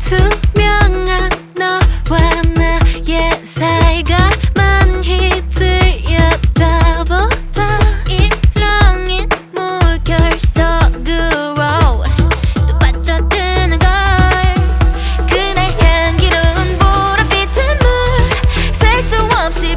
투명한 너와 나의 사이가 많은 히트였다 보다 일렁인 물결 속으로 또 빠져드는 걸 그날 향기로운 보랏빛의 물셀수 없이